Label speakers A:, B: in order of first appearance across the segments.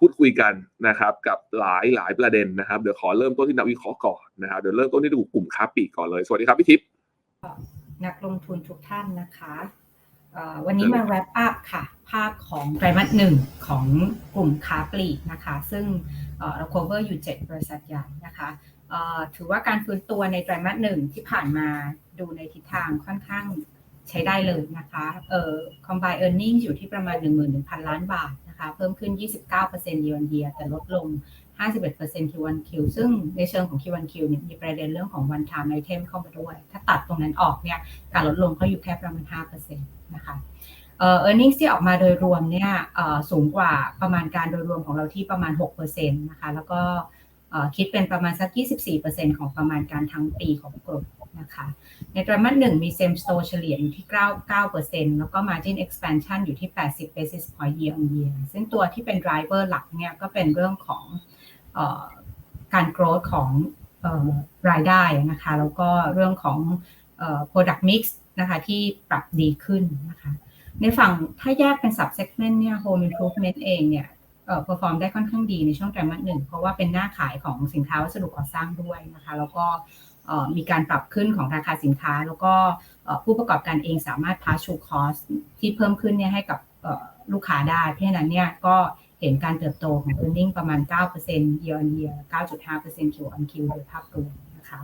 A: พูดคุยกันนะครับกับหลายหลายประเด็นนะครับเดี๋ยวขอเริ่มต้นที่นักวิเคราะห์ก่อนนะครับเดี๋ยวเริ่มต้นที่กลุ่มค้าปลีกก่อนเลยสวัสดีครับพี่ทิพย์
B: นักลงทุนทุกท่านนะคะเอ่อวันนี้มา wrap up ค่ะ ภาพของไตรมาสหนึ่งของกลุ่มค้าปลีกนะคะ ซึ่งเอ่อเรา cover อยู่ 7 บริษัทใหญ่นะคะเอ่อถือว่าการฟื้นตัวในไตรมาสหนึ่งที่ผ่านมาดูในทิศทางค่อนข้างใช้ได้เลยนะคะ เอ่อ combined earnings อยู่ที่ประมาณ 11,000 ล้านบาทนะคะ เพิ่มขึ้น 29% year on year แต่ลดลง 51% Q1Q ซึ่งในเชิงของ Q1Q เนี่ยมีประเด็นเรื่องของ one time item เข้ามาด้วย ถ้าตัดตรงนั้นออกเนี่ยการลดลงก็อยู่แค่ประมาณ 5%นะคะเออ earnings ที่ออกมาโดยรวมเนี่ยสูงกว่าประมาณการโดยรวมของเราที่ประมาณ 6%นะคะ แล้วก็คิดเป็นประมาณสัก 24%ของประมาณการทั้งปีของกลุ่ม นะคะในไตรมาสหนึ่งมี same store เฉลี่ยอยู่ที่ 9 9%แล้วก็ margin expansion อยู่ที่ 80 basis point year on year ซึ่งตัวที่เป็น driver หลักเนี่ยก็เป็นเรื่องของออการ growth ของออรายได้นะคะ แล้วก็เรื่องของออ product mix นะคะที่ปรับดีขึ้นนะคะ ในฝั่งถ้าแยกเป็น sub segment เนี่ย home improvement เองเนี่ย เออ perform ได้ค่อนข้างดีในช่วงไตรมาสหนึ่งเพราะว่าเป็นหน้าขายของสินค้าวัสดุก่อสร้างด้วยนะคะ แล้วก็มีการปรับขึ้นของราคาสินค้า แล้วก็ผู้ประกอบการเองสามารถ pass through cost ที่เพิ่มขึ้นเนี่ยให้กับลูกค้าได้ เพราะฉะนั้นเนี่ยก็เห็นการเติบโตของ earning ประมาณ 9% year on year 9.5% Q on Q โดยภาพรวมนะคะ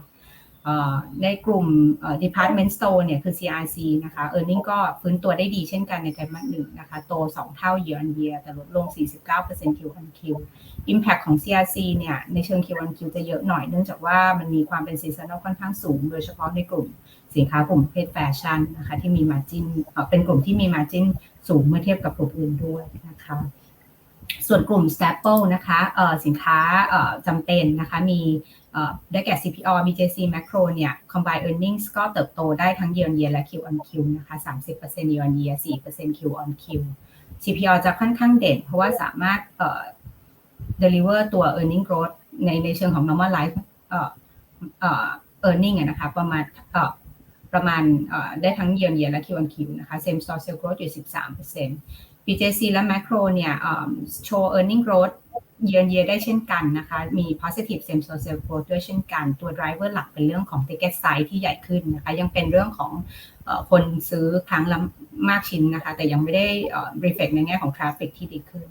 B: ในกลุ่ม department store เนี่ยคือ CRC นะคะ earning ก็ฟื้นตัวได้ดีเช่นกันในไตรมาสหนึ่งนะคะ โต 2 เท่า year on year แต่ลดลง 49% Q on Q Impact ของ CRC เนี่ย ในเชิง Q on Q จะเยอะหน่อยเนื่องจากว่ามันมีความเป็น seasonal ค่อนข้างสูง โดยเฉพาะในกลุ่มสินค้ากลุ่มประเภทแฟชั่นนะคะ ที่มี margin เเป็นกลุ่มที่มี margin สูงเมื่อเทียบกับกลุ่มอื่นด้วยนะคะส่วนกลุ่ม staple นะคะสินค้าจำเป็นนะคะมี ได้แก่ CPO BJC Macro เนี่ย combined earnings ก็เติบโตได้ทั้ง year on year และ Q on Q นะคะ30% year on year 4% Q on Q CPO จะค่อนข้างเด่น เพราะว่าสามารถ deliver ตัว earning growth ในในเชิงของ normalize เอ่อเอ่อ earning อะนะคะประมาณเอ่อประมาณเอ่อได้ทั้ง year on year และ Q on Q นะคะ same store sales growth อยู่ 13% BJC และ Macro เนี่ยเอ่อโเยือนเยียได้เช่นกันนะคะ มี positive same store sales growth ด้วยเช่นกัน ตัว driver หลักเป็นเรื่องของ ticket size ที่ใหญ่ขึ้นนะคะ ยังเป็นเรื่องของคนซื้อครั้งละมากชิ้นนะคะ แต่ยังไม่ได้ reflect ในแง่ของ traffic ที่ดีขึ้น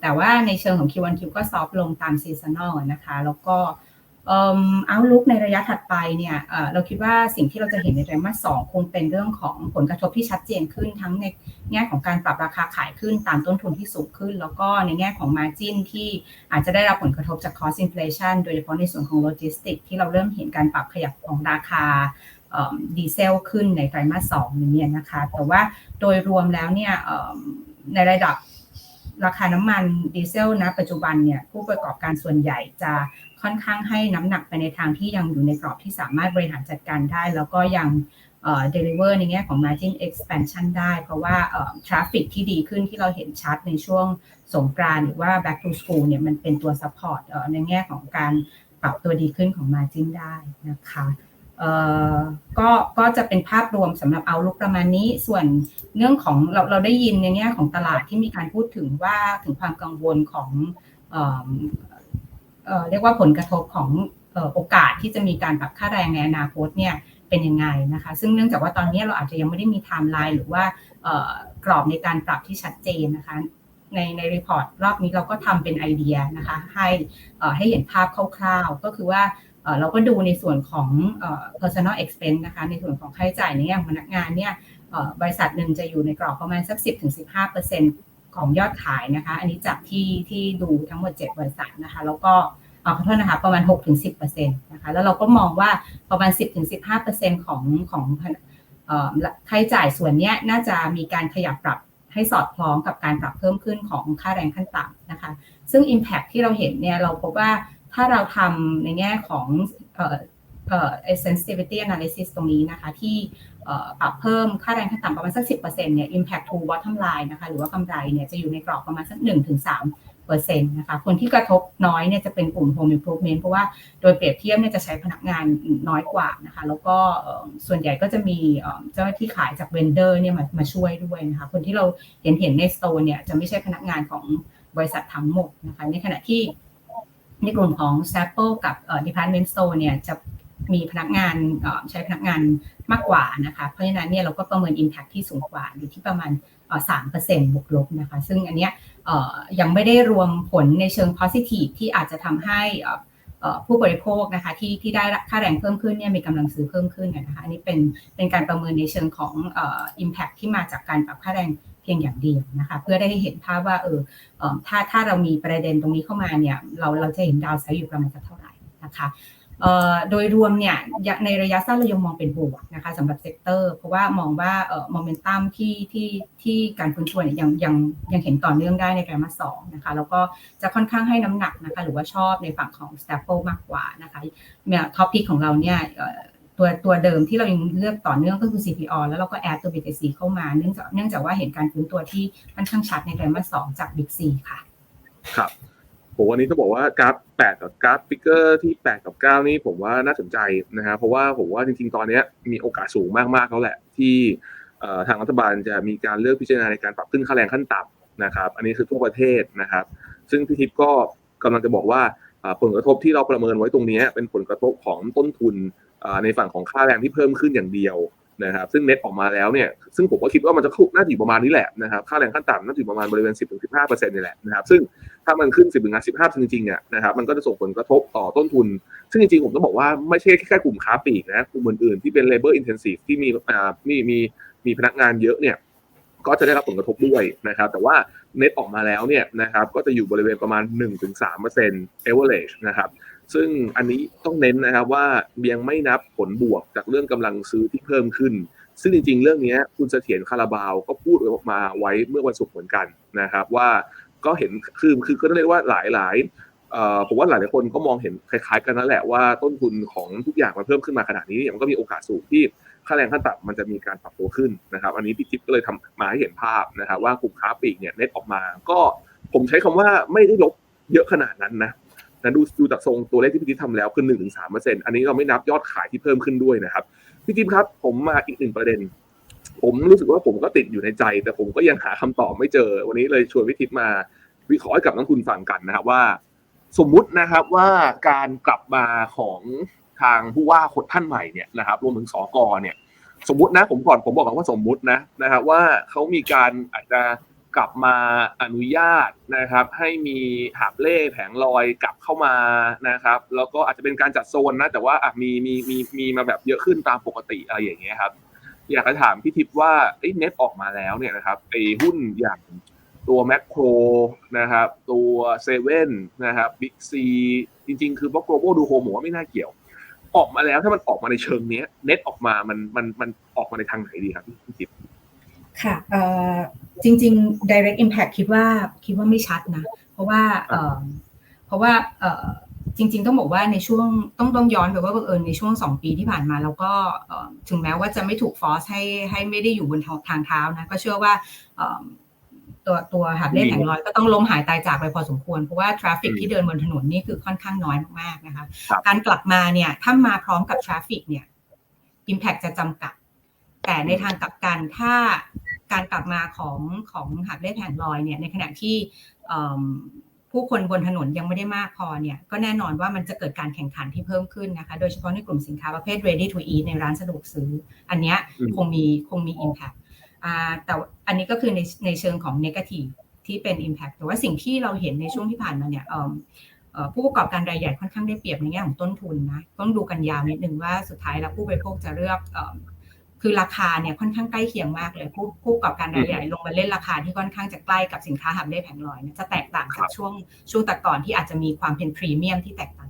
B: แต่ว่าในเชิงของ Q1Q ก็ซอฟลงตาม seasonal นะคะ แล้วก็ เอ่อ outlook ในระยะถัดไปเนี่ยเราคิดว่าสิ่งที่เราจะเห็นในไตรมาสสองคงเป็นเรื่องของผลกระทบที่ชัดเจนขึ้นทั้งในแง่ของการปรับราคาขายขึ้นตามต้นทุนที่สูงขึ้น แล้วก็ในแง่ของ margin ที่อาจจะได้รับผลกระทบจาก cost inflation โดยเฉพาะในส่วนของโลจิสติกที่เราเริ่มเห็นการปรับขยับของราคาดีเซลขึ้นในไตรมาสสองนี้เนี่ยนะคะ แต่ว่าโดยรวมแล้วเนี่ยในระดับ ราคาน้ำมันดีเซลนะ ปัจจุบันเนี่ยผู้ประกอบการส่วนใหญ่จะค่อนข้างให้น้ำหนักไปในทางที่ยังอยู่ในกรอบที่สามารถบริหารจัดการได้ แล้วก็ยังเอ่อ deliver ในแง่ของ margin expansion ได้ เพราะว่าเอ่อ traffic ที่ดีขึ้นที่เราเห็นชัดในช่วงสงกรานหรือว่า back to school เนี่ยมันเป็นตัว support ในแง่ของการปรับตัวดีขึ้นของ margin ได้นะคะ ก็ก็จะเป็นภาพรวมสำหรับเอาลุกประมาณนี้ ส่วนเรื่องของเราเราได้ยินในแง่ของตลาดที่มีการพูดถึงว่าถึงความกังวลของเออเออเรียกว่าผลกระทบของออโอกาสที่จะมีการปรับค่าแรงในอนาคตเนี่ยเป็นยังไงนะคะ ซึ่งเนื่องจากว่าตอนนี้เราอาจจะยังไม่ได้มีไทม์ไลน์หรือว่ากรอบในการปรับที่ชัดเจนนะคะในในรีพอร์ตรอบนี้เราก็ทำเป็นไอเดียนะคะให้ให้เห็นภาพคร่าวๆ ก็คือว่า เราก็ดูในส่วนของ personal expense นะคะ ในส่วนของค่าใช้จ่ายในแง่ของพนักงานเนี่ยบริษัทหนึ่งจะอยู่ในกรอบประมาณสัก 10-15%ของยอดขายนะคะ อันนี้จากที่ที่ดูทั้งหมด 7 บริษัทนะคะ แล้วก็ขอโทษนะคะประมาณ 6-10%นะคะ แล้วเราก็มองว่าประมาณ 10-15%ของของเอ่อค่าใช้จ่ายส่วนนี้น่าจะมีการขยับปรับให้สอดคล้องกับการปรับเพิ่มขึ้นของค่าแรงขั้นต่ำนะคะ ซึ่ง Impact ที่เราเห็นเนี่ยเราพบว่า ถ้าเราทำในแง่ของเอ่อเอ่อ sensitivity analysis ตรงนี้นะคะ ที่ปรับเพิ่มค่าแรงขั้นต่ำประมาณสัก 10%เนี่ย impact to bottom line นะคะ หรือว่ากำไรเนี่ยจะอยู่ในกรอบประมาณสัก 1-3เปอร์เซ็นต์นะคะ คนที่กระทบน้อยเนี่ยจะเป็นกลุ่ม home improvement เพราะว่าโดยเปรียบเทียบเนี่ยจะใช้พนักงานน้อยกว่านะคะ แล้วก็ส่วนใหญ่ก็จะมีเจ้าหน้าที่ขายจากเวนเดอร์เนี่ยมามาช่วยด้วยนะคะ คนที่เราเห็นเห็นในสโตร์เนี่ยจะไม่ใช่พนักงานของบริษัททั้งหมดนะคะ ในขณะที่ ในกลุ่มของ s t a p l e กับ Department Store เนี่ยจะมีพนักงานใช้พนักงานมากกว่านะคะเพราะฉะนั้นเนี่ยเราก็ประเมิน Impact ที่สูงกว่าอยู่ที่ประมาณสามเปอร์เซ็นต์บวกลบนะคะ ซึ่งอันเนี้ยยังไม่ได้รวมผลในเชิง positive ที่อาจจะทำให้ผู้บริโภคนะคะที่ที่ได้ค่าแรงเพิ่มขึ้นเนี่ยมีกำลังซื้อเพิ่มขึ้นนะคะอันนี้เป็นเป็นการประเมินในเชิงของ impact ที่มาจากการปรับค่าแรง เพียงอย่างเดียวนะคะ เพื่อได้เห็นภาพว่าเออถ้าถ้าเรามีประเด็นตรงนี้เข้ามาเนี่ยเราเราจะเห็นดาวไซด์อยู่ประมาณเท่าไหร่นะคะโดยรวมเนี่ยในระยะสั้นเรายังมองเป็นบวกนะคะสำหรับเซกเตอร์ เพราะว่ามองว่าโมเมนตัมที่ที่ที่การฟื้นตัวเนี่ยยังยังยังเห็นต่อเนื่องได้ในไตรมาสสองนะคะแล้วก็จะค่อนข้างให้น้ำหนักนะคะหรือว่าชอบในฝั่งของ staple มากกว่านะคะเนี่ยท็อปพิกของเราเนี่ย ตัวตัวเดิมที่เรายังเลือกต่อเนื่องก็คือ CPO แล้วเราก็แอดตัว BTC เข้ามาเนื่องจากเนื่องจากว่าเห็นการฟื้นตัวที่ค่อนข้างชัดในไตรมาสสองจาก Big C ค่ะ
A: ครับผมวันนี้ต้องบอกว่ากราฟ8กับกราฟฟิกเกอร์ที่ 8 กับ 9 นี่ผมว่าน่าสนใจนะฮะเพราะว่าผมว่าจริงๆ ตอนนี้มีโอกาสสูงมากๆแล้วแหละ ที่ทางรัฐบาลจะมีการเลือกพิจารณาในการปรับขึ้นค่าแรงขั้นต่ำนะครับ อันนี้คือทั่วประเทศนะครับ ซึ่งพี่ทิพย์ก็กำลังจะบอกว่า ผลกระทบที่เราประเมินไว้ตรงนี้เป็นผลกระทบของต้นทุนในฝั่งของค่าแรงที่เพิ่มขึ้นอย่างเดียวนะครับซึ่งเน็ตออกมาแล้วเนี่ยซึ่งผมก็คิดว่ามันจะน่าจะอยู่ประมาณนี้แหละนะครับค่าแรงขั้นต่ำน่าจะอยู่ประมาณบริเวณ 10-15%นี่แหละนะครับซึ่งถ้ามันขึ้น 10-15%จริงๆเนี่ยนะครับมันก็จะส่งผลกระทบต่อต้นทุน ซึ่งจริงๆ ผมต้องบอกว่าไม่ใช่แค่กลุ่มค้าปลีกนะกลุ่มอื่นๆที่เป็น labor intensive ที่มีอ่ามีมีมีพนักงานเยอะเนี่ย ก็จะได้รับผลกระทบด้วยนะครับ แต่ว่าเน็ตออกมาแล้วเนี่ยนะครับก็จะอยู่บริเวณประมาณ 1-3% average นะครับซึ่งอันนี้ต้องเน้นนะครับว่ายังไม่นับผลบวกจากเรื่องกำลังซื้อที่เพิ่มขึ้น ซึ่งจริงๆ เรื่องนี้คุณเสถียรคาราบาวก็พูดออกมาไว้เมื่อวันศุกร์เหมือนกันนะครับ ว่าก็เห็นคือคือก็เรียกว่าหลายหลายผมว่าหลายหลายคนก็มองเห็นคล้ายๆ กันนั่นแหละว่าต้นทุนของทุกอย่างมันเพิ่มขึ้นมาขนาดนี้มันก็มีโอกาสสูงที่ ค่าแรงขั้นต่ำมันจะมีการปรับตัวขึ้นนะครับ อันนี้พี่ทิพย์ก็เลยทำมาให้เห็นภาพนะครับ ว่ากลุ่มค้าปลีกเนี่ยเน็ตออกมา ก็ผมใช้คำว่าไม่ได้ลบเยอะขนาดนั้นนะนะดูดูจากทรงตัวเลขที่พี่ทิพย์ทำแล้วคือหนึ่งถึงสามเปอร์เซ็นต์อันนี้เราไม่นับยอดขายที่เพิ่มขึ้นด้วยนะครับพี่ทิพย์ครับ ผมมาอีกหนึ่งประเด็น ผมรู้สึกว่าผมก็ติดอยู่ในใจ แต่ผมก็ยังหาคำตอบไม่เจอ วันนี้เลยชวนพี่ทิพย์มาวิเคราะห์ให้กับนักทุนฟังกันนะครับว่า สมมุตินะครับว่าการกลับมาของ ทางผู้ว่าคนท่านใหม่เนี่ยนะครับรวมถึงสกเนี่ย สมมตินะผมก่อนผมบอกว่าสมมุตินะนะครับว่าเขามีการอาจจะกลับมาอนุญาตนะครับ ให้มีหาบเล่แผงลอยกลับเข้ามานะครับ แล้วก็อาจจะเป็นการจัดโซนนะ แต่ว่ามีมีมีมีมาแบบเยอะขึ้นตามปกติอะไรอย่างเงี้ยครับ อยากจะถามพี่ทิพย์ว่าไอ้เน็ตออกมาแล้วเนี่ยนะครับไอ้หุ้นอย่างตัวแมคโครนะครับ ตัวเซเว่นนะครับบิ๊กซีจริง ๆ คือพวกโกลบอลดูโฮมว่าไม่น่าเกี่ยว ออกมาแล้วถ้ามันออกมาในเชิงนี้เน็ตออกมามันมันมันออกมาในทางไหนดีครับพี่ทิพย์
B: ค่ะจริง ๆ direct impact คิดว่าคิดว่าไม่ชัดนะ เพราะว่าเพราะว่าจริง ๆ ต้องบอกว่าในช่วงต้องต้องย้อนไปว่าบังเอิญในช่วงสองปีที่ผ่านมา แล้วก็ถึงแม้ว่าจะไม่ถูกฟอสให้ให้ไม่ได้อยู่บนทางเท้านะ ก็เชื่อว่า ตัวตัวหาบเล่แผงลอยก็ต้องล้มหายตายจากไปพอสมควร เพราะว่าทราฟฟิกที่เดินบนถนนนี่คือค่อนข้างน้อยมากๆนะคะ การกลับมาเนี่ยถ้ามาพร้อมกับทราฟฟิกเนี่ยอิมแพคจะจำกัด แต่ในทางกลับกันถ้าการกลับมาของของหักได้แผงลอยเนี่ยในขณะที่ผู้คนบนถนนยังไม่ได้มากพอเนี่ยก็แน่นอนว่ามันจะเกิดการแข่งขันที่เพิ่มขึ้นนะคะ โดยเฉพาะในกลุ่มสินค้าประเภท ready to eat ในร้านสะดวกซื้อ อันนี้คงมีคงมี impact แต่อันนี้ก็คือในในเชิงของ negative ที่เป็น impact แต่ว่าสิ่งที่เราเห็นในช่วงที่ผ่านมาเนี่ยผู้ประกอบการรายใหญ่ค่อนข้างได้เปรียบในแง่ของต้นทุนนะต้องดูกันยาวนิดนึงว่าสุดท้ายแล้วผู้บริโภคจะเลือกคือราคาเนี่ยค่อนข้างใกล้เคียงมากเลยผู้ผู้ประกอบการรายใหญ่ลงมาเล่นราคาที่ค่อนข้างจะใกล้กับสินค้าหับได้แผงลอยจะแตกต่างจากช่วงช่วงแต่ก่อนที่อาจจะมีความเป็นพรีเมียมที่แตกต่างกั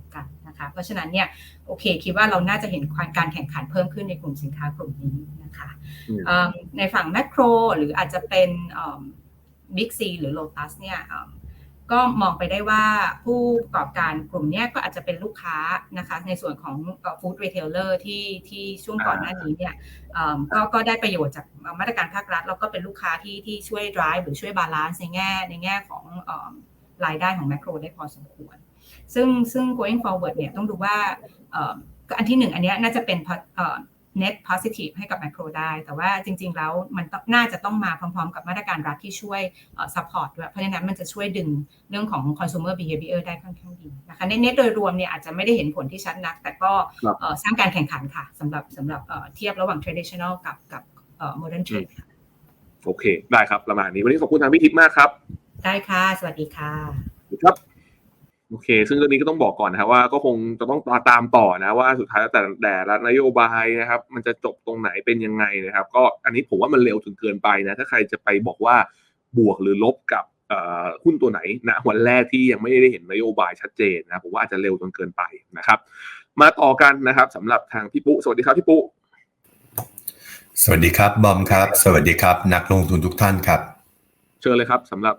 B: นนะคะเพราะฉะนั้นเนี่ยโอเคคิดว่าเราน่าจะเห็นการแข่งขันเพิ่มขึ้นในกลุ่มสินค้ากลุ่มนี้นะคะในฝั่งแมคโครหรืออาจจะเป็นบิ๊กซีหรือโลตัสเนี่ยก็มองไปได้ว่าผู้ประกอบการกลุ่มนี้ก็อาจจะเป็นลูกค้านะคะในส่วนของฟู้ดรีเทลเลอร์ที่ที่ช่วงก่อนหน้านี้เนี่ยก็ก็ได้ประโยชน์จากมาตรการภาครัฐ แล้วก็เป็นลูกค้าที่ที่ช่วย drive หรือช่วยบาลานซ์ในแง่ในแง่ของรายได้ของแมคโครได้พอสมควร ซึ่งซึ่ง going forward เนี่ยต้องดูว่าอันที่หนึ่งอันนี้น่าจะเป็น net positive ให้กับแมคโครได้ แต่ว่าจริง ๆ แล้วมันน่าจะต้องมาพร้อม ๆ กับมาตรการรัฐที่ช่วย support ด้วย เพราะฉะนั้นมันจะช่วยดึงเรื่องของ consumer behavior ได้ค่อนข้างดีนะคะในเน็ตโดยรวมเนี่ยอาจจะไม่ได้เห็นผลที่ชัดนัก แต่ก็สร้างการแข่งขันค่ะสำหรับสำหรับเทียบระหว่าง traditional กับกับ modern trade ค่ะ
A: โอเค ได้ครับประมาณนี้ วันนี้ขอบคุณทางพี่ทิพย์มากครับ
B: ได้ค่ะ สวัสดีค่ะ
A: ครับ โอเค ซึ่งเรื่องนี้ก็ต้องบอกก่อนนะครับว่าก็คงจะต้องตามต่อนะว่าสุดท้ายแต่แต่ละนโยบายนะครับ มันจะจบตรงไหนเป็นยังไงนะครับ ก็อันนี้ผมว่ามันเร็วถึงเกินไปนะถ้าใครจะไปบอกว่าบวกหรือลบกับหุ้นตัวไหนนะวันแรกที่ยังไม่ได้เห็นนโยบายชัดเจนนะผมว่าอาจจะเร็วจนเกินไปนะครับ มาต่อกันนะครับสำหรับทางพี่ปุ๊สวัสดีครับพี่ปุ๊
C: สวัสดีครับบอมครับ สวัสดีครับ นักลงทุนทุกท่านครับ
A: เชิญเลยครับสำหรับ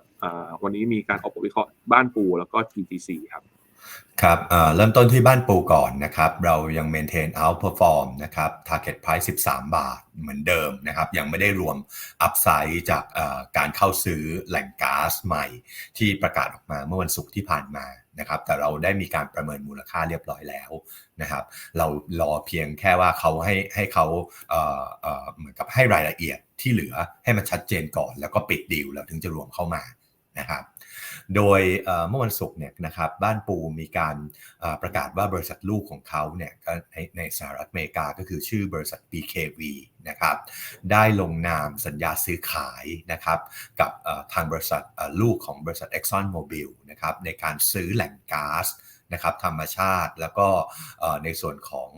A: วันนี้มีการออกบทวิเคราะห์บ้านปูแล้วก็ TTC ครับ
C: ครับเริ่มต้นที่บ้านปูก่อนนะครับ เรายัง maintain outperform นะครับ target price 13 บาทเหมือนเดิมนะครับ ยังไม่ได้รวม upside จากการเข้าซื้อแหล่งก๊าซใหม่ที่ประกาศออกมาเมื่อวันศุกร์ที่ผ่านมานะครับ แต่เราได้มีการประเมินมูลค่าเรียบร้อยแล้วนะครับ เรารอเพียงแค่ว่าเขาให้ให้เขาเหมือนกับให้รายละเอียดที่เหลือให้มันชัดเจนก่อน แล้วก็ปิดดีลแล้วถึงจะรวมเข้ามา นะครับ โดยเมื่อวันศุกร์เนี่ยนะครับบ้านปูมีการประกาศว่าบริษัทลูกของเขาเนี่ยในในสหรัฐอเมริกาก็คือชื่อบริษัท BKV นะครับได้ลงนามสัญญาซื้อขายนะครับกับทางบริษัทลูกของบริษัท Exxon Mobil นะครับในการซื้อแหล่งก๊าซนะครับธรรมชาติแล้วก็ในส่วนของ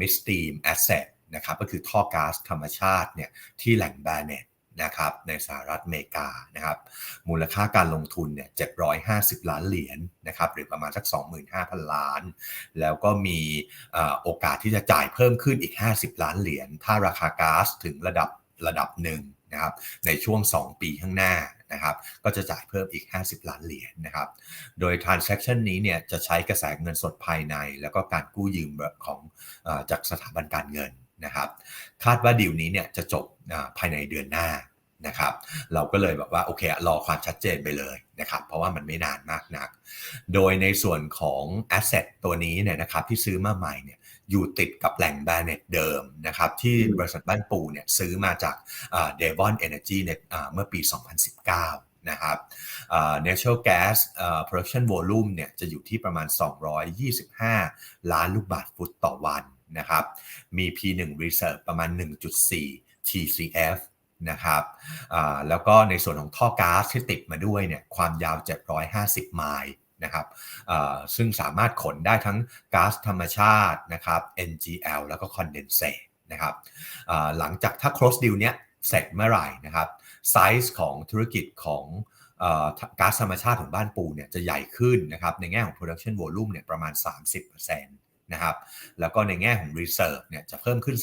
C: midstream asset นะครับก็คือท่อก๊าซธรรมชาติเนี่ยที่แหล่งแบเนต นะครับในสหรัฐอเมริกานะครับมูลค่าการลงทุนเนี่ย750 ล้านเหรียญนนะครับหรือประมาณสัก 25,000 ล้าน แล้วก็มีโอกาสที่จะจ่ายเพิ่มขึ้นอีก 50 ล้านเหรียญถ้าราคาก๊าซถึงระดับระดับหนึ่งนะครับในช่วง 2 ปีข้างหน้านะครับก็จะจ่ายเพิ่มอีก 50 ล้านเหรียญนะครับ โดย transaction นี้เนี่ยจะใช้กระแสเงินสดภายใน แล้วก็การกู้ยืมของจากสถาบันการเงิน นะครับคาดว่าดีลนี้เนี่ยจะจบภายในเดือนหน้านะครับเราก็เลยแบบว่าโอเครอความชัดเจนไปเลยนะครับเพราะว่ามันไม่นานมากนัก โดยในส่วนของ asset ตัวนี้เนี่ยนะครับที่ซื้อมาใหม่เนี่ยอยู่ติดกับแหล่งแบรนด์เดิมนะครับที่บริษัทบ้านปูเนี่ยซื้อมาจากเดวอนเอเนจีในเมื่อปี 2019 นะครับ natural gas production volume เนี่ยจะอยู่ที่ประมาณ 225 ล้านลูกบาทฟุตต่อวัน นะครับ มี P1 Reserve ประมาณ 1.4 TCF นะครับแล้วก็ในส่วนของท่อก๊าซที่ติดมาด้วยเนี่ยความยาว 750 ไมล์นะครับซึ่งสามารถขนได้ทั้งก๊าซธรรมชาตินะครับ NGL แล้วก็คอนเดนเซตนะครับหลังจากถ้า close deal เนี้ยเสร็จเมื่อไหร่นะครับไซส์ของธุรกิจของก๊าซธรรมชาติของบ้านปูเนี่ยจะใหญ่ขึ้นนะครับในแง่ของ production volume เนี่ยประมาณ 30% นะครับแล้วก็ในแง่ของ reserve เนี่ยจะเพิ่มขึ้น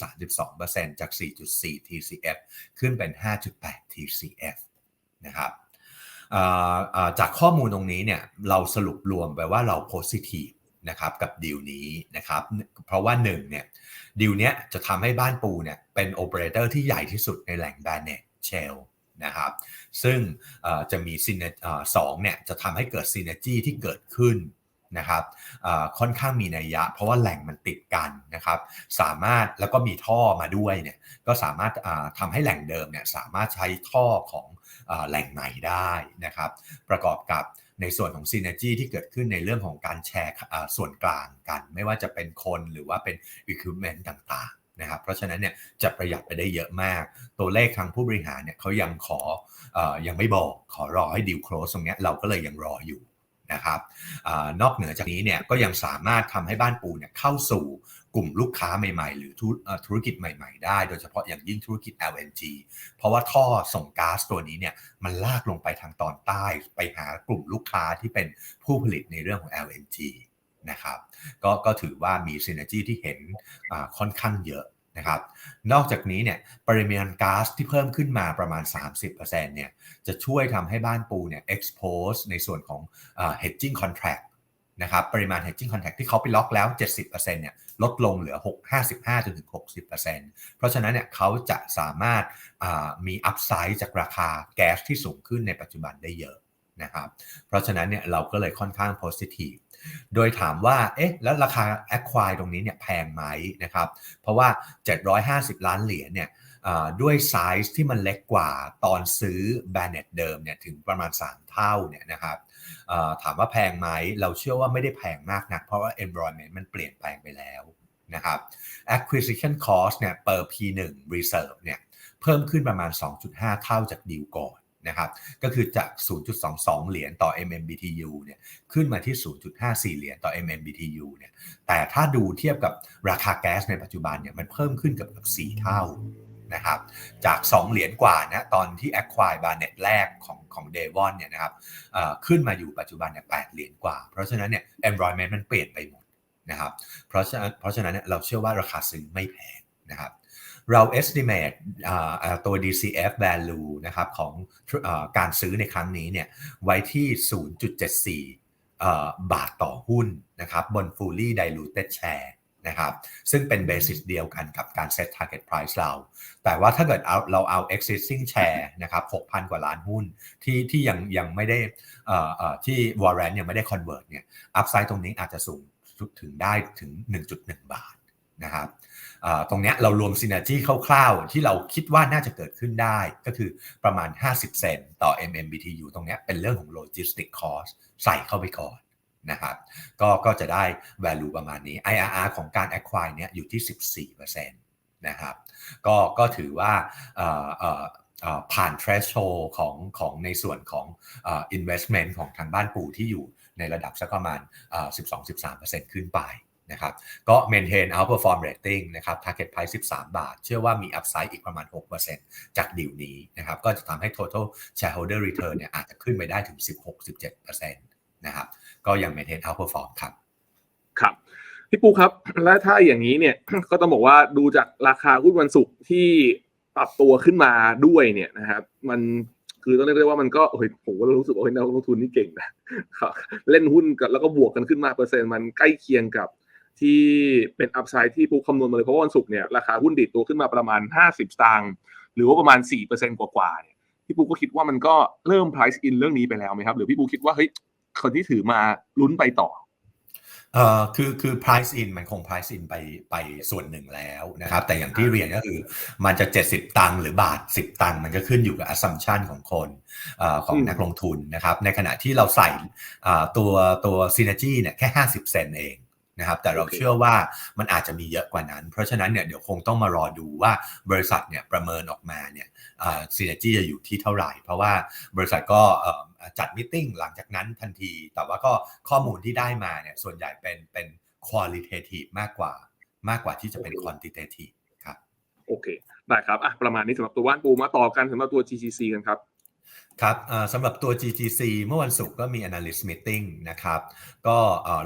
C: 32%จาก 4.4 TCF ขึ้นเป็น 5.8 TCF นะครับจากข้อมูลตรงนี้เนี่ยเราสรุปรวมไปว่าเรา positive นะครับกับดีลนี้นะครับเพราะว่าหนึ่งเนี่ยดีลเนี้ยจะทำให้บ้านปูเนี่ยเป็นโอเปอเรเตอร์ที่ใหญ่ที่สุดในแหล่งแบรนเนตเชลนะครับซึ่งจะมีซีเนสองเนี่ยจะทำให้เกิดซีเนจีที่เกิดขึ้น นะครับค่อนข้างมีนัยยะ เพราะว่าแหล่งมันติดกันนะครับ สามารถแล้วก็มีท่อมาด้วยเนี่ยก็สามารถทำให้แหล่งเดิมเนี่ยสามารถใช้ท่อของแหล่งใหม่ได้นะครับ ประกอบกับในส่วนของซีเนจีที่เกิดขึ้นในเรื่องของการแชร์ส่วนกลางกัน ไม่ว่าจะเป็นคนหรือว่าเป็นอุปกรณ์ต่างๆนะครับ เพราะฉะนั้นเนี่ยจะประหยัดไปได้เยอะมาก ตัวเลขทางผู้บริหารเนี่ยเขายังขออยังไม่บอกขอรอให้ดีลโคลสตรงนี้เราก็เลยยังรออยู่ นะครับอนอกเหนือจากนี้เนี่ยก็ยังสามารถทำให้บ้านปูเนี่ยเข้าสู่กลุ่มลูกค้าใหม่ ๆ หรือธุรกิจใหม่ ๆ ได้ โดยเฉพาะอย่างยิ่งธุรกิจ LNG เพราะว่าท่อส่งก๊าซตัวนี้เนี่ยมันลากลงไปทางตอนใต้ไปหากลุ่มลูกค้าที่เป็นผู้ผลิตในเรื่องของ LNG นะครับก็ก็ถือว่ามีซีเนจีที่เห็นค่อนข้างเยอะ นะครับนอกจากนี้เนี่ยปริมาณก๊าซที่เพิ่มขึ้นมาประมาณ 30%เนี่ยจะช่วยทำให้บ้านปูเนี่ย expose ในส่วนของ uh, hedging contract นะครับปริมาณ hedging contract ที่เขาไปล็อกแล้ว 70%เนี่ยลดลงเหลือ 6 55จนถึง60%เพราะฉะนั้นเนี่ยเขาจะสามารถมี upside จากราคาแก๊สที่สูงขึ้นในปัจจุบันได้เยอะนะครับเพราะฉะนั้นเนี่ยเราก็เลยค่อนข้าง positive โดยถามว่า เอ๊ะ แล้วราคา acquire ตรงนี้เนี่ยแพงไหมนะครับ เพราะว่า 750 ล้านเหรียญเนี่ยด้วยไซส์ที่มันเล็กกว่าตอนซื้อ b a n n e t เดิมเนี่ยถึงประมาณ 3 เท่าเนี่ยนะครับถามว่าแพงไหมเราเชื่อว่าไม่ได้แพงมากนัก เพราะว่า environment มันเปลี่ยนแปลงไปแล้วนะครับ acquisition cost เนี่ย per P1 reserve เนี่ยเพิ่มขึ้นประมาณ 2.5 เท่าจากดีลก่อน นะครับ ก็คือจาก 0.22 เหรียญต่อ MMBTU เนี่ย ขึ้นมาที่ 0.54 เหรียญต่อ MMBTU เนี่ย แต่ถ้าดูเทียบกับราคาแก๊สในปัจจุบันเนี่ย มันเพิ่มขึ้นกับกับ4เท่านะครับ จาก 2 เหรียญกว่านะตอนที่ acquire Barnett แรกของของ Devon เนี่ยนะครับขึ้นมาอยู่ปัจจุบันเนี่ย8เหรียญกว่า เพราะฉะนั้นเนี่ย environment มันเปลี่ยนไปหมดนะครับ เพราะฉะนั้นเพราะฉะนั้นเนี่ยเราเชื่อว่าราคาซื้อไม่แพงนะครับ เรา estimate ตัว DCF value นะครับของอการซื้อในครั้งนี้เนี่ยไว้ที่ 0.74 บาทต่อหุ้นนะครับบน fully diluted share นะครับซึ่งเป็น basis เดียวกันกับการ set target price เรา แต่ว่าถ้าเกิดเอาเราเอา existing share นะครับ6,000 กว่าล้านหุ้นที่ที่ยังยังไม่ได้ที่ warrant ยังไม่ได้ convert เนี่ย upside ตรงนี้อาจจะสูงถึงได้ถึง 1.1 บาท นะครับตรงนี้เรารวมซิน n ร์จีคร่าวๆ ที่เราคิดว่าน่าจะเกิดขึ้นได้ก็คือประมาณ 50 เซนต์ต่อ MMBTU ตรงนี้เป็นเรื่องของ logistic cost ใส่เข้าไปก่อนนะครับก็ก็จะได้ value ประมาณนี้ IRR ของการ acquire เนี่ยอยู่ที่ 14%นะครับก็ก็ถือว่าผ่าน threshold ของของในส่วนของ investment ของทางบ้านปู่ที่อยู่ในระดับสักประมาณ12-13%ขึ้นไป นะครับก็ maintain outperform rating นะครับ target price 13 บาท เชื่อว่ามี upside อีกประมาณ 6%จากดีลนี้นะครับก็จะทำให้ total shareholder return เนี่ยอาจจะขึ้นไปได้ถึง 16-17%นะครับก็ยัง maintain outperform ครับ
A: ครับพี่ปูครับและถ้าอย่างนี้เนี่ยก็ต้องบอกว่าดูจากราคาหุ้นวันศุกร์ที่ปรับตัวขึ้นมาด้วยเนี่ยนะครับมันคือต้องเรียกได้ว่ามันก็โอ้ยผมก็รู้สึกว่านักลงทุนนี่เก่งนะเล่นหุ้นกับแล้วก็บวกกันขึ้นมาเปอร์เซ็นต์มันใกล้เคียงกับ ที่เป็นอัพไซด์ที่ผู้คำนวณมาเลย เพราะวันศุกร์เนี่ยราคาหุ้นดิดตัวขึ้นมาประมาณ 50 สตางค์หรือว่าประมาณ 4%กว่าๆเนี่ยพี่ปูก็คิดว่ามันก็เริ่ม price in เรื่องนี้ไปแล้วไหมครับ หรือพี่ปูคิดว่าเฮ้ยคนที่ถือมาลุ้นไปต่อ
C: เอ่อคือคือ price in มันคง price in ไปไปส่วนหนึ่งแล้วนะครับ แต่อย่างที่เรียนก็คือมันจะ 70 ตังค์หรือบาท 10 ตังค์มันก็ขึ้นอยู่กับ assumption ของคนอของนักลงทุนนะครับ ในขณะที่เราใส่ตัวตัว synergy เนี่ยแค่ 50 เซนเอง นะครับแต่เราเชื่อว่ามันอาจจะมีเยอะกว่านั้น เพราะฉะนั้นเนี่ยเดี๋ยวคงต้องมารอดูว่าบริษัทเนี่ยประเมินออกมาเนี่ยซีเนจี้จะอยู่ที่เท่าไหร่ เพราะว่าบริษัทก็จัดมิ팅หลังจากนั้นทันที แต่ว่าก็ข้อมูลที่ได้มาเนี่ยส่วนใหญ่เป็นเป็น qualitative มากกว่ามากกว่าที่จะเป็น quantitative ครับ
A: โอเคได้ครับอะประมาณนี้สำหรับตัวว่านปูมาต่อกันสำหรับตัว GCC กันครับ
C: ครับสำหรับตัว GGC เมื่อวันศุกร์ก็มี analyst meeting นะครับ ก็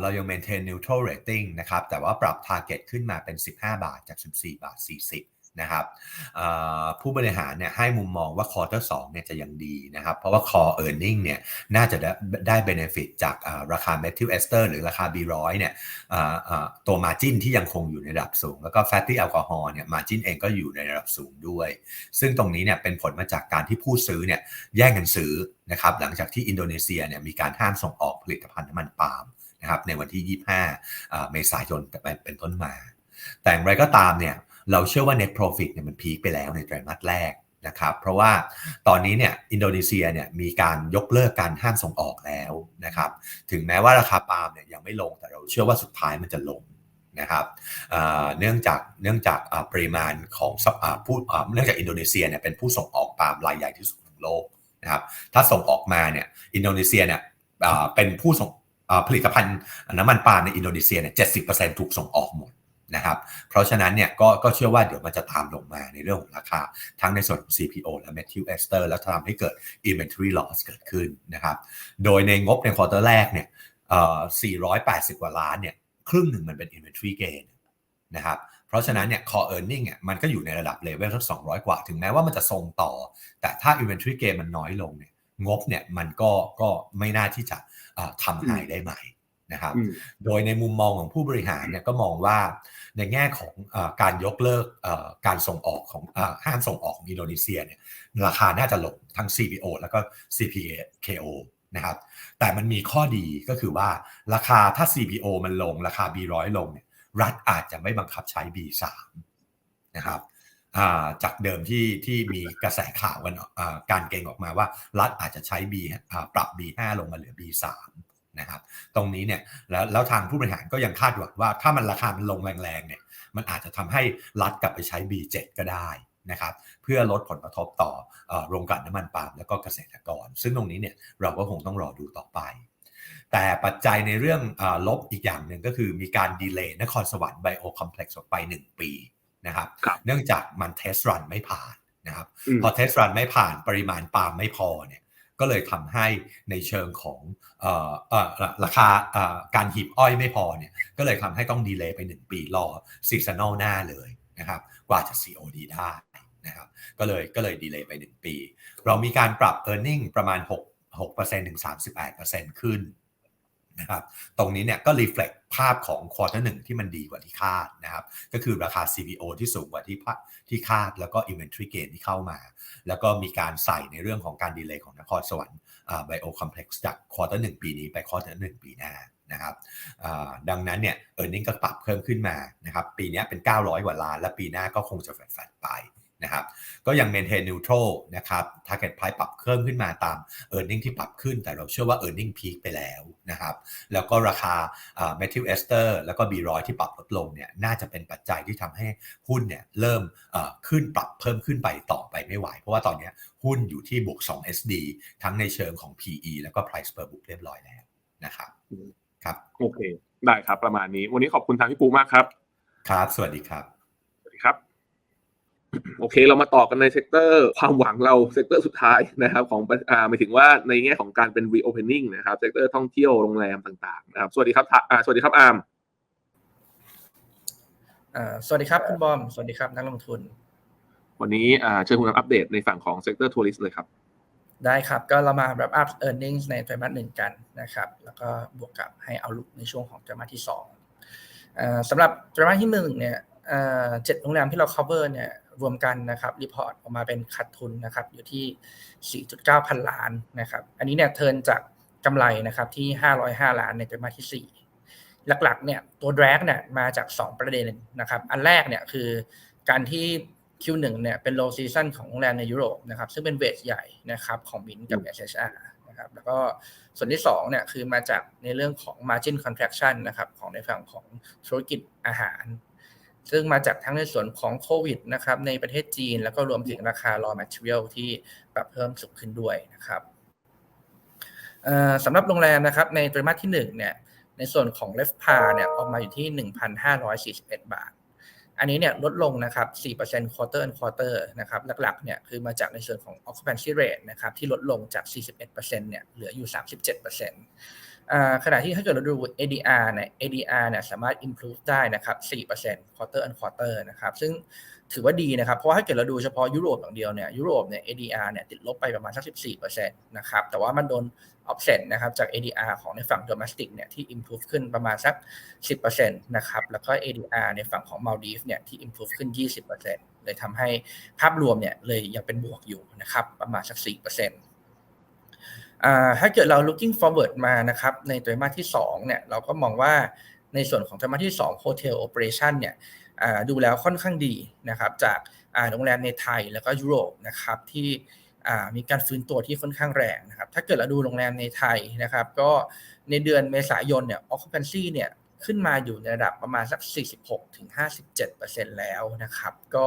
C: เรายัง maintain neutral rating นะครับ แต่ว่าปรับ target ขึ้นมาเป็น 15 บาทจาก 14 บาท 40 นะครับผู้บริหารเนี่ยให้มุมมองว่าคอร์เตอร์สเนี่ยจะยังดีนะครับเพราะว่า core earning เนี่ยน่าจะได้ได้ benefit จากราคา methyl ester หรือราคา B100 เนี่ยตัว margin ที่ยังคงอยู่ในระดับสูง แล้วก็ fatty alcohol เนี่ย margin เองก็อยู่ในระดับสูงด้วย ซึ่งตรงนี้เนี่ยเป็นผลมาจากการที่ผู้ซื้อเนี่ยแย่งกันซื้อนะครับหลังจากที่อินโดนีเซียเนี่ยมีการห้ามส่งออกผลิตภัณฑ์น้ำมันปาล์มนะครับในวันที่ 25 เมษายนเป็นต้นมา แต่อย่างไรก็ตามเนี่ย เราเชื่อว่า net profit เนี่ยมันพีคไปแล้วในไตรมาสแรกนะครับเพราะว่าตอนนี้เนี่ยอินโดนีเซียเนี่ยมีการยกเลิกการห้ามส่งออกแล้วนะครับถึงแม้ว่าราคาปาล์มเนี่ยยังไม่ลงแต่เราเชื่อว่าสุดท้ายมันจะลงนะครับเนื่องจากเนื่องจากปริมาณของผู้เนื่องจากอินโดนีเซียเนี่ยเป็นผู้ส่งออกปาล์มรายใหญ่ที่สุดของโลกนะครับถ้าส่งออกมาเนี่ยอินโดนีเซียเนี่ยเป็นผู้ส่งผลิตภัณฑ์น้ำมันปาล์มในอินโดนีเซียเนี่ยเจ็ถูกส่งออกหมด นะครับ เพราะฉะนั้นเนี่ยก็ก็เชื่อว่าเดี๋ยวมันจะตามลงมาในเรื่องของราคา ทั้งในส่วนของ CPO และ methyl ester แล้วทำให้เกิด inventory loss เกิดขึ้นนะครับ โดยในงบในควอเตอร์แรกเนี่ยเอ่อ480 กว่าล้านเนี่ยครึ่งหนึ่งมันเป็น inventory gain นะครับเพราะฉะนั้นเนี่ย core earning เนี่ยมันก็อยู่ในระดับเลเวลสัก200 กว่า ถึงแม้ว่ามันจะทรงต่อ แต่ถ้า inventory gain มันน้อยลงเนี่ยงบเนี่ยมันก็ก็ไม่น่าที่จะทำหายได้ใหม่ นะครับ
A: อืม
C: โดยในมุมมองของผู้บริหารเนี่ยก็มองว่าในแง่ของเออการยกเลิกเอ่อการส่งออกของเออห้ามส่งออกของอินโดนีเซียเนี่ยราคาน่าจะลงทั้ง CPO แล้วก็ CPKO นะครับแต่มันมีข้อดีก็คือว่าราคาถ้า CPO มันลงราคา B100 ลงเนี่ยรัฐอาจจะไม่บังคับใช้ B3 นะครับอ่าจากเดิมที่ที่มีกระแสข่าวกันอ่าการเก่งออกมาว่า รัฐอาจจะใช้ B อ่าปรับ B5 ลงมาเหลือ B3 นะครับตรงนี้เนี่ยแล้วแล้วทางผู้บริหารก็ยังคาดหวังว่าถ้ามันราคามันลงแรงๆเนี่ยมันอาจจะทำให้รัฐกลับไปใช้ B7 ก็ได้นะครับเพื่อลดผลกระทบต่อเอ่อโรงกลั่นน้ำมันปาล์มแล้วก็เกษตรกร ซึ่งตรงนี้เนี่ยเราก็คงต้องรอดูต่อไป แต่ปัจจัยในเรื่องอาลบอีกอย่างหนึ่งก็คือมีการดีเลย์นครสวรรค์ไบโอคอมเพล็กซ์ออกไป 1 ปีนะครับ
A: ครับ
C: เนื่องจากมันเทสรันไม่ผ่านนะครับ
A: อืม
C: พอเทสรันไม่ผ่านปริมาณปาล์มไม่พอเนี่ย ก็เลยทำให้ในเชิงของเอ่อเอ่อราคาเอ่อการหีบอ้อยไม่พอเนี่ยก็เลยทำให้ต้องดีเลย์ไป 1 ปีรอซีซันอลหน้าเลยนะครับกว่าจะ COD ได้นะครับก็เลยก็เลยดีเลย์ไป 1 ปี เรามีการปรับ e a r n i n g ประมาณ 6 6%ถึง 38%ขึ้น นะครับตรงนี้เนี่ยก็ reflect ภาพของควอเตอร์หนึ่งที่มันดีกว่าที่คาดนะครับก็คือราคา CPO ที่สูงกว่าที่ที่คาด แล้วก็ inventory gain ที่เข้ามา แล้วก็มีการใส่ในเรื่องของการดีเลย์ของนครสวรรค์ไบโอคอมเพล็กซ์จากควอเตอร์หนึ่งปีนี้ไปควอเตอร์หนึ่งปีหน้านะครับดังนั้นเนี่ยเออร์เน็งก็ปรับเพิ่มขึ้นมานะครับปีนี้เป็น 900กว่าล้าน และปีหน้าก็คงจะแฟลตๆไป นะครับก็ยัง maintain neutral นะครับ target price ปรับเพิ่มขึ้นมาตาม e a r n i n g ที่ปรับขึ้น แต่เราเชื่อว่า e a r n i n g peak ไปแล้วนะครับแล้วก็ราคาเมทิลเอสเตอร์แล้วก็ B100 ที่ปรับลดลงเนี่ยน่าจะเป็นปัจจัยที่ทำให้หุ้นเนี่ยเริ่มเอ่อขึ้นปรับเพิ่มขึ้นไปต่อไปไม่ไหว เพราะว่าตอนเนี้ยหุ้นอยู่ที่บวก 2 SD ทั้งในเชิงของ PE แล้วก็ price per book เรียบร้อยแล้วนะครับครับ
A: โอเค ได้ครับประมาณนี้ วันนี้ขอบคุณทางพี่ปูมากครับ
C: ครับ สวัสดีครับ
A: สวัสดีครับ โอเค เรามาต่อกันในเซกเตอร์ความหวังเราเซกเตอร์สุดท้ายนะครับของอ่าหมายถึงว่าในแง่ของการเป็น reopening นะครับเซกเตอร์ท่องเที่ยวโรงแรมต่างๆนะครับสวัสดีครับอ่าสวัสดีครับอาร์ม
D: อ่าสวัสดีครับคุณบอมสวัสดีครับนักลงทุน
A: วันนี้อ่าเชิญคุณอัปเดตในฝั่งของเซกเตอร์ทัวริสเลยครับ
D: ได้ครับ ก็เรามา wrap up earnings ในไตรมาสหนึ่งกันนะครับ แล้วก็บวกกับให้เอาลุกในช่วงของไตรมาสที่สองอ่าสำหรับไตรมาสที่หนึ่งเนี่ยอ่าเจ็ดโรงแรมที่เรา cover เนี่ย รวมกันนะครับรีพอร์ตออกมาเป็นขาดทุนนะครับอยู่ที่ 4.9 พันล้านนะครับอันนี้เนี่ยเทิร์นจากกำไรนะครับที่ 505 ล้านในไตรมาสที่ 4 หลักๆเนี่ยตัว drag เนี่ยมาจาก 2 ประเด็นนะครับอันแรกเนี่ยคือการที่ Q1 เนี่ยเป็น low season ของโรงแรมในยุโรปนะครับซึ่งเป็นเวทใหญ่นะครับของมินกับ SHR นะครับแล้วก็ส่วนที่2เนี่ยคือมาจากในเรื่องของ margin contraction นะครับของในฝั่งของธุรกิจอาหาร ซึ่งมาจากทั้งในส่วนของโควิดนะครับในประเทศจีน แล้วก็รวมถึงราคา raw material ที่ปรับเพิ่มสูงขึ้นด้วยนะครับสำหรับโรงแรมนะครับในไตรมาสที่1เนี่ยในส่วนของ r e f p a เนี่ยออกมาอยู่ที่ 1,541 บาท อันนี้เนี่ยลดลงนะครับ4% quarter on quarter นะครับหลักๆเนี่ยคือมาจากในส่วนของ occupancy rate นะครับที่ลดลงจาก 41%เนี่ยเหลืออยู่ 37%อ่า ขณะที่ถ้าเกิดเราดู ADR เนี่ย ADR เนี่ยสามารถ improve ได้นะครับ4% quarter on quarter นะครับ ซึ่งถือว่าดีนะครับ เพราะว่าถ้าเกิดเราดูเฉพาะยุโรปอย่างเดียวเนี่ย ยุโรปเนี่ย ADR เนี่ยติดลบไปประมาณสัก14%นะครับ แต่ว่ามันโดน offset นะครับจาก ADR ของในฝั่ง domestic เนี่ยที่ improve ขึ้นประมาณสัก 10%นะครับ แล้วก็ ADR ในฝั่งของ Maldives เนี่ยที่ improve ขึ้น 20%เลยทำให้ภาพรวมเนี่ยเลยยังเป็นบวกอยู่นะครับประมาณสัก4%อ่า ถ้าเกิดเรา looking forward มานะครับในไตรมาสที่2เนี่ยเราก็มองว่าในส่วนของไตรมาสที่ 2 hotel operation เนี่ยดูแล้วค่อนข้างดีนะครับจากโรงแรมในไทยแล้วก็ยุโรปนะครับที่มีการฟื้นตัวที่ค่อนข้างแรงนะครับถ้าเกิดเราดูโรงแรมในไทยนะครับก็ในเดือนเมษายนเนี่ย occupancy เนี่ยขึ้นมาอยู่ในระดับประมาณสัก 46-57%แล้วนะครับก็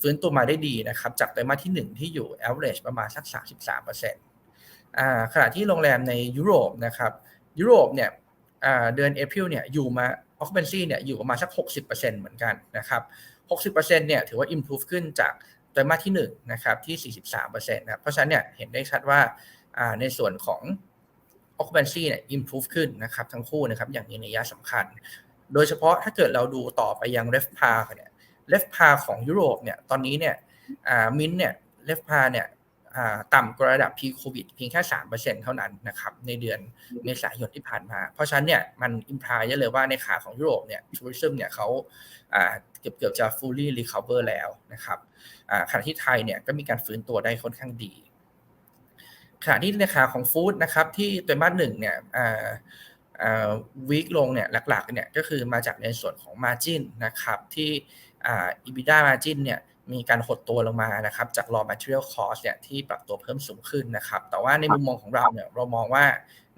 D: ฟื้นตัวมาได้ดีนะครับจากไตรมาสที่ 1 ที่อยู่ average ประมาณสัก 33%อ่า ขณะที่โรงแรมในยุโรปนะครับยุโรปเนี่ยเดือน April เนี่ยอยู่มา occupancy เนี่ยอยู่ประมาณสัก 60%เหมือนกันนะครับ60%เนี่ยถือว่า improve ขึ้นจากไตรมาสที่1นะครับที่ 43%นะครับเพราะฉะนั้นเนี่ยเห็นได้ชัดว่าในส่วนของ occupancy เนี่ย improve ขึ้นนะครับทั้งคู่นะครับอย่างมีนัยสำคัญ โดยเฉพาะถ้าเกิดเราดูต่อไปยัง r e f p a r เนี่ยเลฟพาของยุโรปเนี่ยตอนนี้เนี่ยมินเนี่ยเลฟพาเนี่ย ต่ำกว่าระดับพีโควิดเพียงแค่สามเปอร์เซ็นเท่านั้นนะครับในเดือนเมษายนที่ผ่านมา เพราะฉะนั้นเนี่ยมันอิมพลายได้เลยว่าในขาของยุโรปเนี่ยทัวริซึมเนี่ยเขาอ่าเกือบเกือบจะ fully recover แล้วนะครับอ่าขณะที่ไทยเนี่ยก็มีการฟื้นตัวได้ค่อนข้างดีขณะที่ในขาของฟู้ดนะครับที่ไตรมาสหนึ่งเนี่ยอ่าวีคลงเนี่ยหลักๆเนี่ยก็คือมาจากในส่วนของ Margin นะครับที่อ่า EBITDA Margin เนี่ย มีการหดตัวลงมานะครับจาก raw material cost เนี่ยที่ปรับตัวเพิ่มสูงขึ้นนะครับแต่ว่าในมุมมองของเราเนี่ยเรามองว่า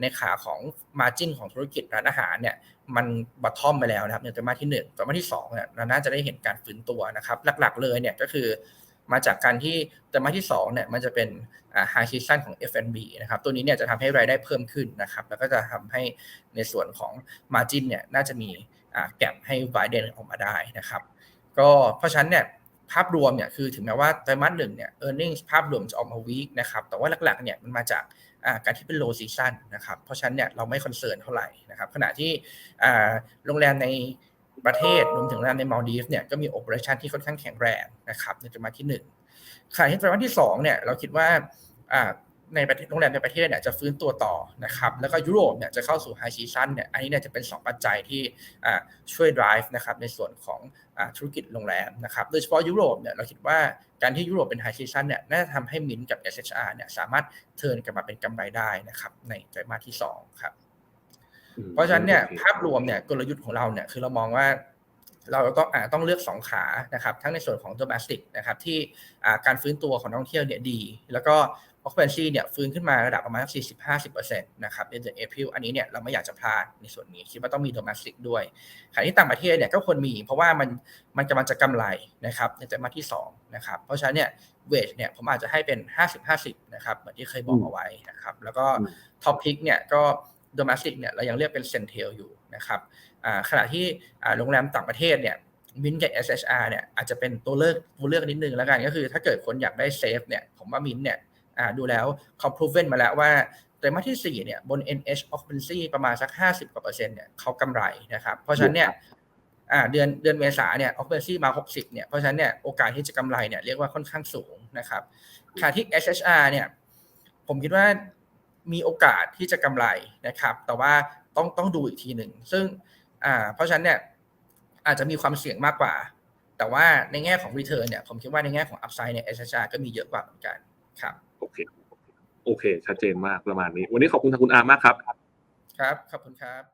D: ในขาของ margin ของธุรกิจร้านอาหารเนี่ยมันบัตทอมไปแล้วนะครับในไตรมาสที่ 1ไตรมาสที่2เนี่ยเราน่าจะได้เห็นการฟื้นตัวนะครับหลักๆเลยเนี่ยก็คือมาจากการที่ไตรมาสที่2เนี่ยมันจะเป็นอ่า high season ของ F&B นะครับตัวนี้เนี่ยจะทำให้รายได้เพิ่มขึ้นนะครับแล้วก็จะทำให้ในส่วนของ margin เนี่ยน่าจะมีแก็บให้ widen ออกมาได้นะครับก็เพราะฉะนั้นเนี่ย ภาพรวมเนี่ยคือถึงแม้ว่าไตรมาสหนึ่งเนี่ย e a r n i n g ภาพรวมจะออกมาวีคนะครับแต่ว่าหลักๆเนี่ยมันมาจากการที่เป็นโลซีซันนะครับเพราะฉะนั้นเนี่ยเราไม่คอนเซิร์นเท่าไหร่นะครับขณะที่โรงแรมในประเทศรวมถึงโรงแรมในมาลดีฟเนี่ยก็มีโอเปอเรชันที่ค่อนข้างแข็งแรงนะครับในไตรมาสที่1ขณะที่ไตรมาสที่2เนี่ยเราคิดว่า ในประเทศโรงแรมในประเทศเนี่ยจะฟื้นตัวต่อนะครับแล้วก็ยุโรปเนี่ยจะเข้าสู่ไฮซีซันเนี่ยอันนี้เนี่ยจะเป็น 2 ปัจจัยที่ช่วย drive นะครับในส่วนของธุรกิจโรงแรมนะครับโดยเฉพาะยุโรปเนี่ยเราคิดว่าการที่ยุโรปเป็นไฮซีซันเนี่ยน่าจะทำให้มินกับ SHR เนี่ยสามารถเทิร์นกลับมาเป็นกำไรได้นะครับในไตรมาสที่2ครับเพราะฉะนั้นเนี่ยภาพรวมเนี่ยกลยุทธ์ของเราเนี่ยคือเรามองว่าเราต้องอ่าต้องเลือก 2 ขานะครับทั้งในส่วนของ domestic นะครับที่การฟื้นตัวของนักท่องเที่ยวเนี่ยดี แล้วก็ occupancy เนี่ยฟื้นขึ้นมาระดับประมาณ40-50%นะครับในเดือน April อันนี้เนี่ยเราไม่อยากจะพลาดในส่วนนี้ คิดว่าต้องมี domestic ด้วยขณะที่ต่างประเทศเนี่ยก็ควรมี เพราะว่ามันมันกำลังจะกำไรนะครับในไตรมาสที่2นะครับเพราะฉะนั้นเนี่ยเวทเนี่ยผมอาจจะให้เป็น 50-50นะครับเหมือนที่เคยบอกเอาไว้นะครับแล้วก็ top pick เนี่ยก็ domestic เนี่ยเรายังเรียกเป็น centel อยู่นะครับขณะที่โรงแรมต่างประเทศเนี่ยมินกับ SHR เนี่ยอาจจะเป็นตัวเลือกตัวเลือกนิดนึงแล้วกันก็คือ ถ้าเกิดคนอยากได้เซฟเนี่ยผมว่ามินเนี่ย ดูแล้วเขา proven มาแล้วว่าไตรมาสที่ 4 เนี่ย บน NH occupancy ประมาณสัก 50 กว่าเปอร์เซ็นต์เนี่ยเขากำไรนะครับ เพราะฉะนั้นเนี่ยเดือนเดือนเมษาเนี่ย occupancy มา 60 เนี่ย เพราะฉะนั้นเนี่ยโอกาสที่จะกำไรเนี่ยเรียกว่าค่อนข้างสูงนะครับขณะที่ SHR เนี่ย ผมคิดว่ามีโอกาสที่จะกำไรนะครับ แต่ว่าต้องต้องดูอีกทีหนึ่ง ซึ่งอ่าเพราะฉะนั้นเนี่ยอาจจะมีความเสี่ยงมากกว่า แต่ว่าในแง่ของ return เนี่ย ผมคิดว่าในแง่ของ upside เนี่ย SHR ก็มีเยอะกว่าเหมือนกันครับ
A: โอเค โอเค ชัดเจนมากประมาณนี้ วันนี้ขอบคุณทางคุณอาร์มากครับ
D: ครับ ขอบคุณครับ